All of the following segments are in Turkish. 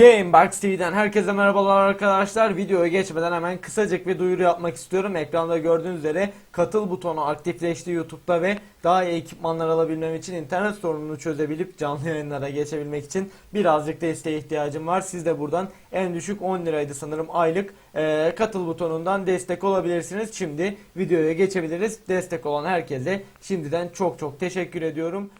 Gamebox TV'den herkese merhabalar arkadaşlar. Videoya geçmeden hemen kısacık bir duyuru yapmak istiyorum. Ekranda gördüğünüz üzere katıl butonu aktifleşti YouTube'da ve daha iyi ekipmanlar alabilmem için internet sorununu çözebilip canlı yayınlara geçebilmek için birazcık desteğe ihtiyacım var. Siz de buradan en düşük 10 liraydı sanırım aylık eee, katıl butonundan destek olabilirsiniz. Şimdi videoya geçebiliriz. Destek olan herkese şimdiden çok çok teşekkür ediyorum.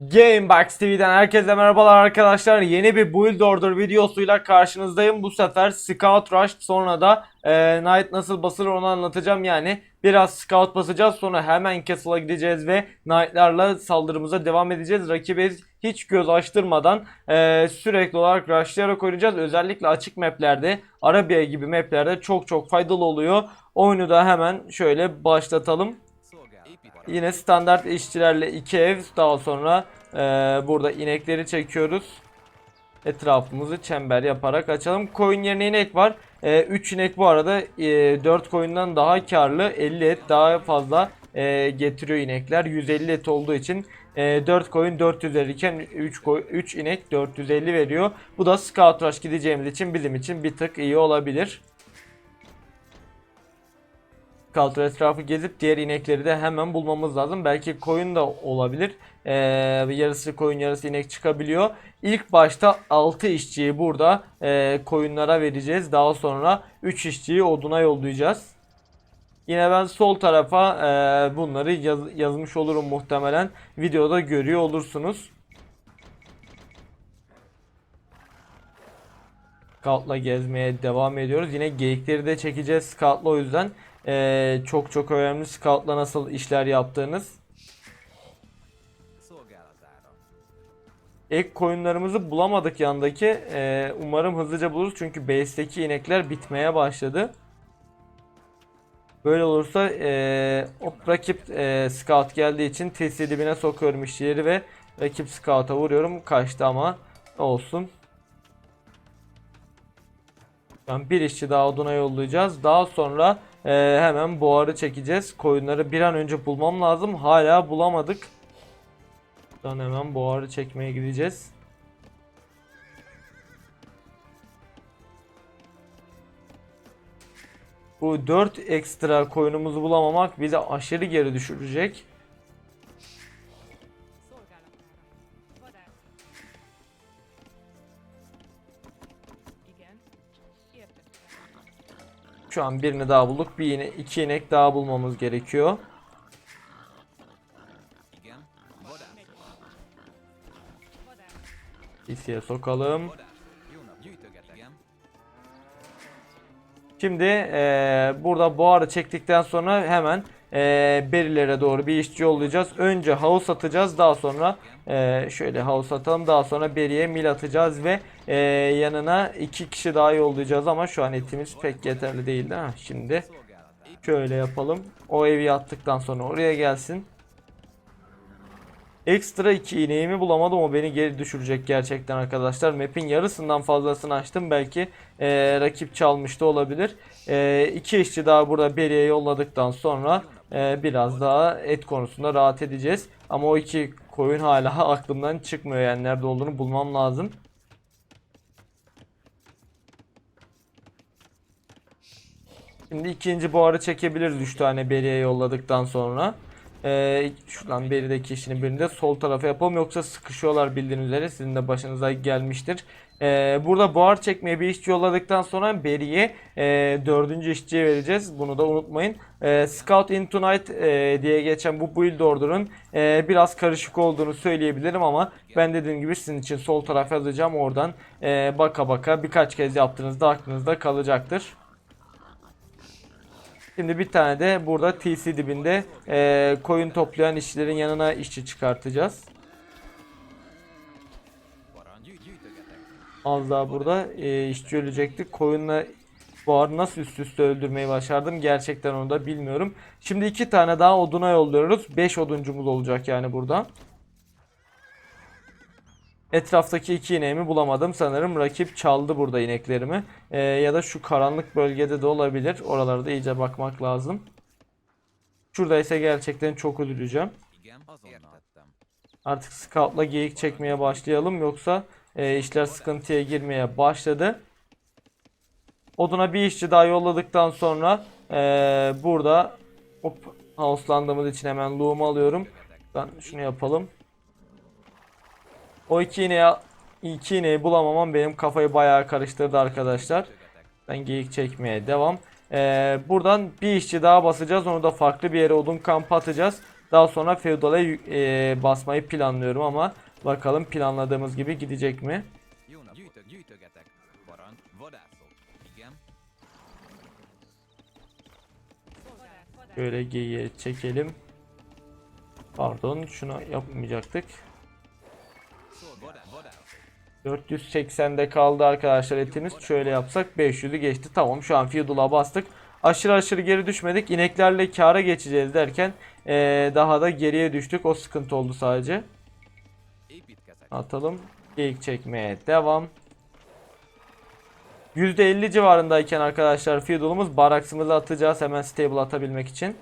Gamebox TV'den herkese merhabalar arkadaşlar. Yeni bir Build Order videosuyla karşınızdayım. Bu sefer Scout Rush sonra da e, Knight nasıl basılır onu anlatacağım. Yani biraz Scout basacağız sonra hemen Castle'a gideceğiz ve Knight'larla saldırımıza devam edeceğiz. Rakibe hiç göz açtırmadan e, sürekli olarak rushlayarak oynayacağız. Özellikle açık maplerde, Arabia gibi maplerde çok çok faydalı oluyor. Oyunu da hemen şöyle başlatalım. Yine standart işçilerle iki ev daha sonra e, burada inekleri çekiyoruz. Etrafımızı çember yaparak açalım. Koyun yerine inek var. 3 inek bu arada 4 koyundan daha karlı 50 et daha fazla e, getiriyor inekler. 150 et olduğu için e, 4 koyun 400 verirken 3 koy 3 inek 450 veriyor. Bu da Scout Rush gideceğimiz için bizim için bir tık iyi olabilir. Kaltır etrafı gezip diğer inekleri de hemen bulmamız lazım. Belki koyun da olabilir. Ee, yarısı koyun yarısı inek çıkabiliyor. İlk başta 6 işçiyi burada e, koyunlara vereceğiz. Daha sonra 3 işçiyi oduna yollayacağız. Yine ben sol tarafa e, bunları yaz- yazmış olurum muhtemelen. Videoda görüyor olursunuz. Scout'la gezmeye devam ediyoruz. Yine geyikleri de çekeceğiz Scout'la o yüzden eee, çok çok önemli Scout'la nasıl işler yaptığınız. Ek koyunlarımızı bulamadık yandaki. Eee, umarım hızlıca buluruz çünkü base'teki inekler bitmeye başladı. Böyle olursa eee hop, rakip eee, scout geldiği için TC dibine sokuyorum işçileri ve rakip scout'a vuruyorum. Kaçtı ama olsun. An bir işçi daha oduna yollayacağız. Daha sonra eee, hemen buharı çekeceğiz. Koyunları bir an önce bulmam lazım. Hala bulamadık. Buradan hemen buharı çekmeye gideceğiz. Bu 4 ekstra koyunumuzu bulamamak bizi aşırı geri düşürecek. Şu an birini daha bulduk. Bir inek, iki inek daha bulmamız gerekiyor. DC'ye sokalım. Şimdi eee, burada buharı çektikten sonra hemen eee berilere doğru bir işçi yollayacağız. Önce house atacağız. Daha sonra eee, şöyle house atalım. Daha sonra beriye mil atacağız ve eee, yanına iki kişi daha yollayacağız ama şu an etimiz pek yeterli değildi. Ha, şimdi şöyle yapalım. O evi attıktan sonra oraya gelsin. Ekstra iki ineğimi bulamadım o beni geri düşürecek gerçekten arkadaşlar. Map'in yarısından fazlasını açtım. Belki eee, rakip çalmış da olabilir. İki işçi daha burada Beri'ye yolladıktan sonra eee, biraz daha et konusunda rahat edeceğiz. Ama o iki koyun hala aklımdan çıkmıyor yani nerede olduğunu bulmam lazım. Şimdi ikinci buharı çekebiliriz 3 tane beriye yolladıktan sonra. Ee, şuradan berideki işini birinde sol tarafa yapalım yoksa sıkışıyorlar bildiğiniz üzere sizin de başınıza gelmiştir. Ee, burada buhar çekmeye bir işçi yolladıktan sonra beriye e, dördüncü işçiye vereceğiz. Bunu da unutmayın. Ee, Scout into Night e, diye geçen bu build order'ın e, biraz karışık olduğunu söyleyebilirim ama ben dediğim gibi sizin için sol tarafa yazacağım. Oradan e, baka baka birkaç kez yaptığınızda aklınızda kalacaktır. Şimdi bir tane de burada TC dibinde eee, koyun toplayan işçilerin yanına işçi çıkartacağız. Az daha burada eee, işçi ölecekti. Koyunla buharı nasıl üst üste öldürmeyi başardım gerçekten onu da bilmiyorum. Şimdi iki tane daha oduna yolluyoruz. 5 oduncumuz olacak yani burada. Etraftaki iki ineğimi bulamadım. Sanırım rakip çaldı burada ineklerimi. Eee, ya da şu karanlık bölgede de olabilir. Oralara da iyice bakmak lazım. Şurada ise gerçekten çok üzüleceğim. Artık scoutla geyik çekmeye başlayalım yoksa e, işler sıkıntıya girmeye başladı. Oduna bir işçi daha yolladıktan sonra e, burada hop houselandığımız için hemen loom alıyorum. Ben şunu yapalım. O iki iğneyi, iki iğneyi bulamamam benim kafayı bayağı karıştırdı arkadaşlar. Ben geyik çekmeye devam. Ee, buradan bir işçi daha basacağız. Onu da farklı bir yere odun kampı atacağız. Daha sonra feudal'e yük- e, basmayı planlıyorum ama bakalım planladığımız gibi gidecek mi? Şöyle geyiğe çekelim. Pardon şunu yapmayacaktık. szolgál, vadászok. 480'de kaldı arkadaşlar etimiz. Şöyle yapsak 500'ü geçti. Tamam şu an feudal'a bastık. Aşırı aşırı geri düşmedik. İneklerle kâra geçeceğiz derken eee, daha da geriye düştük. O sıkıntı oldu sadece. Atalım. Geyik çekmeye devam. %50 civarındayken arkadaşlar feudal'ımız baraksımızı atacağız hemen stable atabilmek için.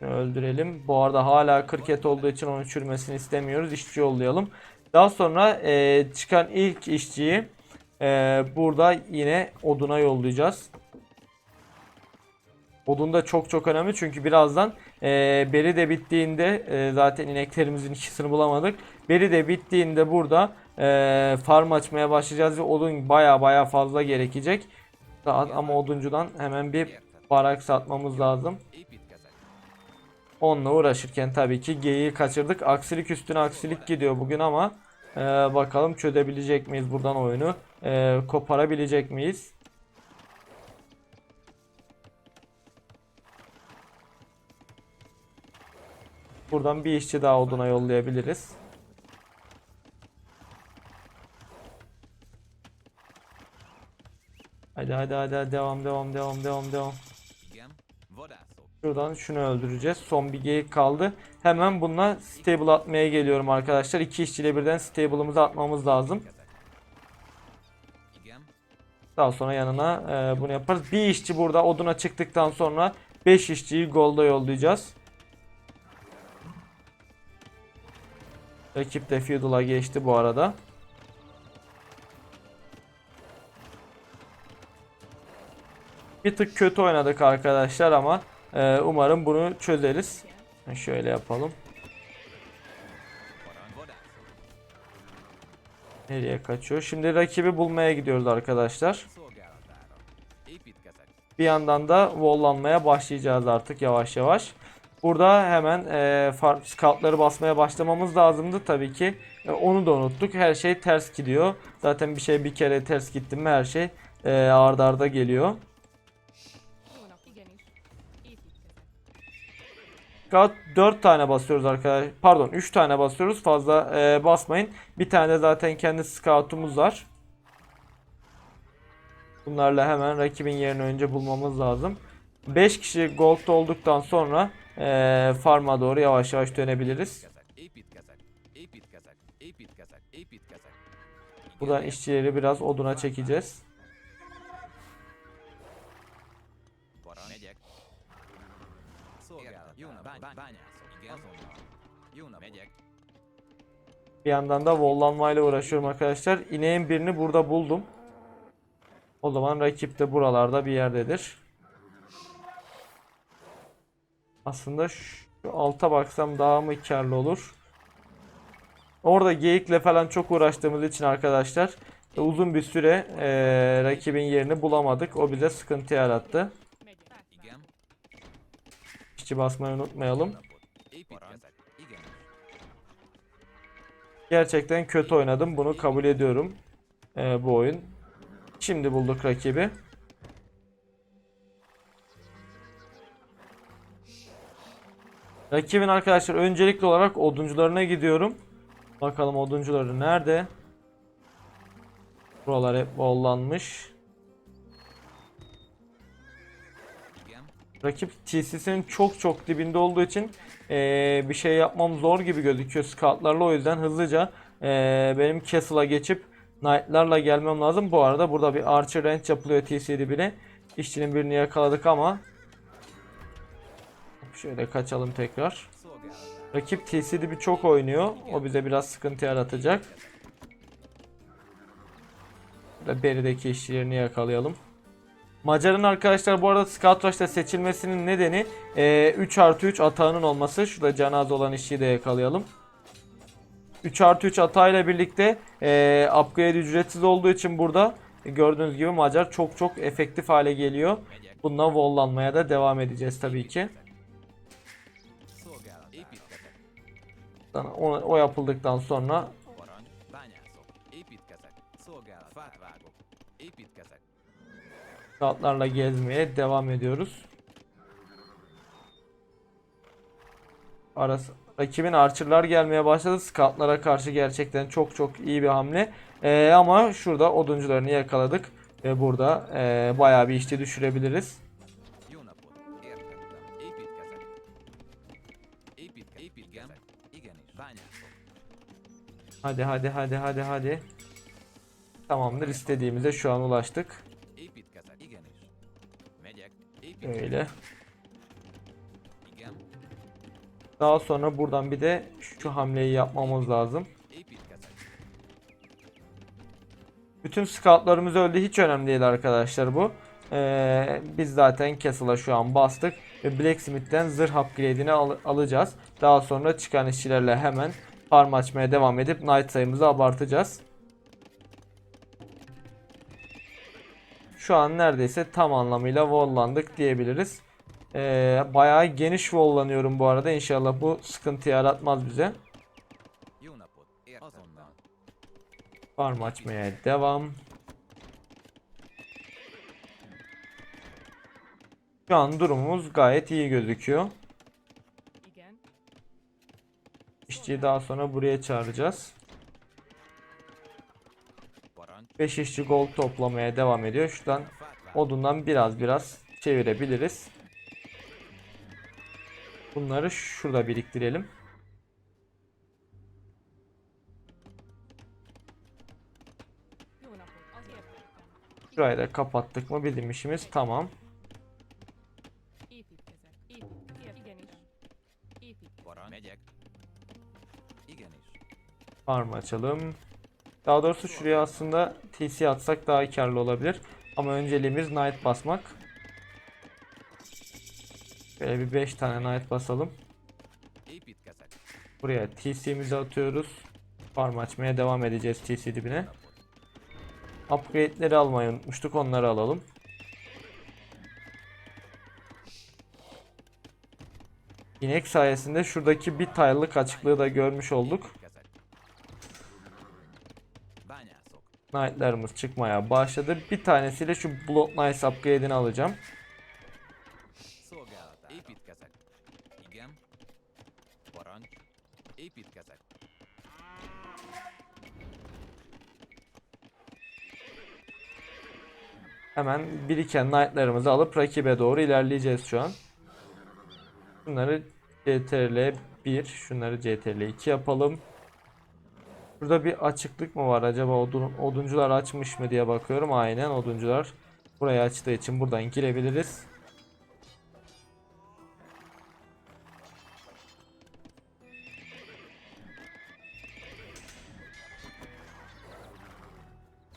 Öldürelim. Bu arada hala 40 et olduğu için onun çürümesini istemiyoruz. İşçi yollayalım. Daha sonra e, çıkan ilk işçiyi e, burada yine oduna yollayacağız. Odun da çok çok önemli çünkü birazdan e, beri de bittiğinde e, zaten ineklerimizin ikisini bulamadık. Beri de bittiğinde burada e, farm açmaya başlayacağız ve odun baya baya fazla gerekecek. Daha- Ama oduncudan hemen bir barak satmamız lazım. Onunla uğraşırken tabii ki geyiği kaçırdık. Aksilik üstüne aksilik gidiyor bugün ama e, bakalım çözebilecek miyiz buradan oyunu? E, koparabilecek miyiz? Buradan bir işçi daha oduna yollayabiliriz. Hadi hadi hadi devam devam devam devam devam. Şuradan şunu öldüreceğiz. Son bir geyik kaldı. Hemen bununla stable atmaya geliyorum arkadaşlar. İki işçiyle birden stable'ımızı atmamız lazım. Daha sonra yanına e, bunu yaparız. Bir işçi burada oduna çıktıktan sonra 5 işçiyi golda yollayacağız. Rakip de feudal'a geçti bu arada. Bir tık kötü oynadık arkadaşlar ama e, umarım bunu çözeriz. Şöyle yapalım. Nereye kaçıyor? Şimdi rakibi bulmaya gidiyoruz arkadaşlar. Bir yandan da vollanmaya başlayacağız artık yavaş yavaş. Burada hemen e, far, scoutları basmaya başlamamız lazımdı tabii ki. E, onu da unuttuk. Her şey ters gidiyor. Zaten bir şey bir kere ters gitti mi her şey e, arda arda geliyor. Scout 4 tane basıyoruz arkadaşlar. Pardon 3 tane basıyoruz. Fazla e, basmayın. Bir tane de zaten kendi scoutumuz var. Bunlarla hemen rakibin yerini önce bulmamız lazım. 5 kişi gold olduktan sonra e, farm'a doğru yavaş yavaş dönebiliriz. Buradan işçileri biraz oduna çekeceğiz. Bir yandan da vollanmayla uğraşıyorum arkadaşlar. İneğin birini burada buldum. O zaman rakip de buralarda bir yerdedir. Aslında şu alta baksam daha mı karlı olur? Orada geyikle falan çok uğraştığımız için arkadaşlar e, uzun bir süre e, rakibin yerini bulamadık. O bize sıkıntı yarattı. İşçi basmayı unutmayalım. Gerçekten kötü oynadım. Bunu kabul ediyorum. Ee, bu oyun. Şimdi bulduk rakibi. Rakibin arkadaşlar öncelikli olarak oduncularına gidiyorum. Bakalım oduncuları nerede? Buralar hep bollanmış. Rakip TC'sinin çok çok dibinde olduğu için eee, bir şey yapmam zor gibi gözüküyor scoutlarla o yüzden hızlıca eee, benim Castle'a geçip Knight'larla gelmem lazım. Bu arada burada bir Archer Range yapılıyor TC dibine. İşçinin birini yakaladık ama şöyle kaçalım tekrar. Rakip TCDB çok oynuyor. O bize biraz sıkıntı yaratacak. Burada berideki işçilerini yakalayalım. Macar'ın arkadaşlar bu arada Rush'ta seçilmesinin nedeni eee, 3 artı 3 atağının olması. Şurada can az olan işçiyi de yakalayalım. 3 artı 3 atağıyla birlikte eee upgrade ücretsiz olduğu için burada gördüğünüz gibi Macar çok çok efektif hale geliyor. Bununla walllanmaya da devam edeceğiz tabii ki. Sonra O, o yapıldıktan sonra. Scoutlarla gezmeye devam ediyoruz. Arası, rakibin archer'lar gelmeye başladı. Scoutlara karşı gerçekten çok çok iyi bir hamle. Ee, ama şurada oduncularını yakaladık. Ve burada ee, bayağı bir işçi düşürebiliriz. Hadi hadi hadi hadi hadi. Tamamdır istediğimize şu an ulaştık. Öyle. Daha sonra buradan bir de şu hamleyi yapmamız lazım. Bütün scoutlarımız öldü. Hiç önemli değil arkadaşlar bu. Ee, biz zaten Castle'a şu an bastık. Ve Blacksmith'ten zırh upgrade'ini al- alacağız. Daha sonra çıkan işçilerle hemen farm açmaya devam edip Knight sayımızı abartacağız. Şu an neredeyse tam anlamıyla walllandık diyebiliriz. Ee, bayağı geniş walllanıyorum bu arada. İnşallah bu sıkıntı yaratmaz bize. Farm açmaya devam. Şu an durumumuz gayet iyi gözüküyor. İşçiyi daha sonra buraya çağıracağız. Parancs. 5 işçi gold toplamaya devam ediyor. Şuradan odundan biraz biraz çevirebiliriz. Bunları şurada biriktirelim. Şurayı da kapattık mı bizim işimiz tamam. Farm açalım. Daha doğrusu şuraya aslında TC atsak daha karlı olabilir. Ama önceliğimiz Knight basmak. Böyle bir 5 tane Knight basalım. Buraya TC'mizi atıyoruz. Farm açmaya devam edeceğiz TC dibine. Upgrade'leri almayı unutmuştuk. Onları alalım. İnek sayesinde şuradaki bir tile'lık açıklığı da görmüş olduk. Knight'larımız çıkmaya başladı. Bir tanesiyle şu Blood Knights upgrade'ini alacağım. Hemen biriken Knight'larımızı alıp rakibe doğru ilerleyeceğiz şu an. Bunları CTRL 1, şunları CTRL 2 yapalım. Burada bir açıklık mı var acaba odun, oduncular açmış mı diye bakıyorum. Aynen oduncular burayı açtığı için buradan girebiliriz.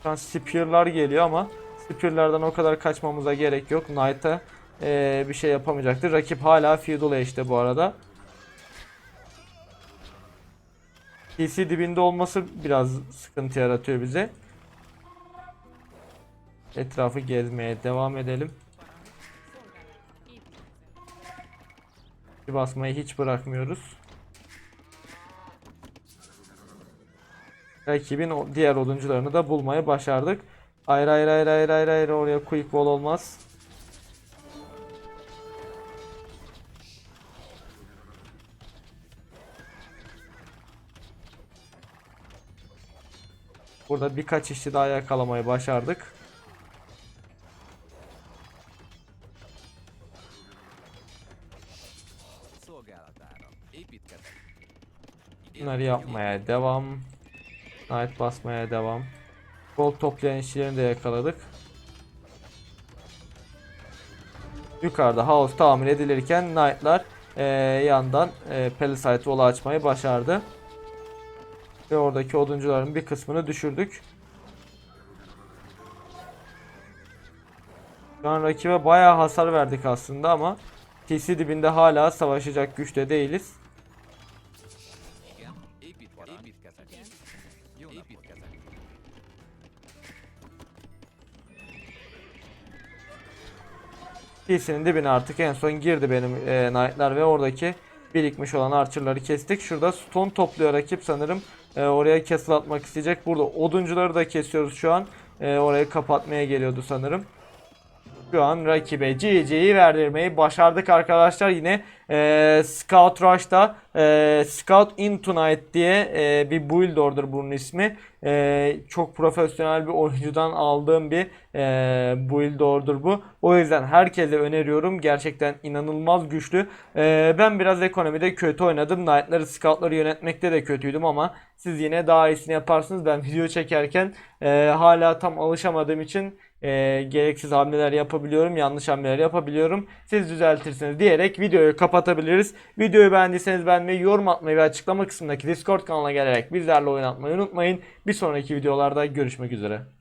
Şu an spear'lar geliyor ama spear'lardan o kadar kaçmamıza gerek yok. Knight'a eee, bir şey yapamayacaktır. Rakip hala feudal işte bu arada. PC dibinde olması biraz sıkıntı yaratıyor bize. Etrafı gezmeye devam edelim. Basmayı hiç bırakmıyoruz. Rakibin diğer oduncularını da bulmayı başardık. Hayır hayır hayır hayır hayır oraya quick wall olmaz. Burada birkaç işçi daha yakalamayı başardık. Bunları yapmaya devam. Knight basmaya devam. Gold toplayan işçilerini de yakaladık. Yukarıda house tamir edilirken Knight'lar e, yandan e, Palisade Wall'u açmayı başardı. Ve oradaki oduncuların bir kısmını düşürdük. Şu an rakibe bayağı hasar verdik aslında ama TC dibinde hala savaşacak güçte değiliz. TC'nin dibine artık en son girdi benim e, Knight'lar ve oradaki birikmiş olan Archer'ları kestik. Şurada stone topluyor rakip sanırım. E, oraya castle atmak isteyecek. Burada oduncuları da kesiyoruz şu an. E, orayı kapatmaya geliyordu sanırım. Şu an rakibe GG'yi verdirmeyi başardık arkadaşlar. Yine e, Scout Rush'ta e, Scout Into Night diye e, bir build order bunun ismi. E, çok profesyonel bir oyuncudan aldığım bir e, build bu. O yüzden herkese öneriyorum. Gerçekten inanılmaz güçlü. E, ben biraz ekonomide kötü oynadım. Knight'ları, Scout'ları yönetmekte de kötüydüm ama siz yine daha iyisini yaparsınız. Ben video çekerken e, hala tam alışamadığım için e, gereksiz hamleler yapabiliyorum, yanlış hamleler yapabiliyorum. Siz düzeltirsiniz diyerek videoyu kapatabiliriz. Videoyu beğendiyseniz beğenmeyi, yorum atmayı ve açıklama kısmındaki Discord kanalına gelerek bizlerle oynatmayı unutmayın. Bir sonraki videolarda görüşmek üzere.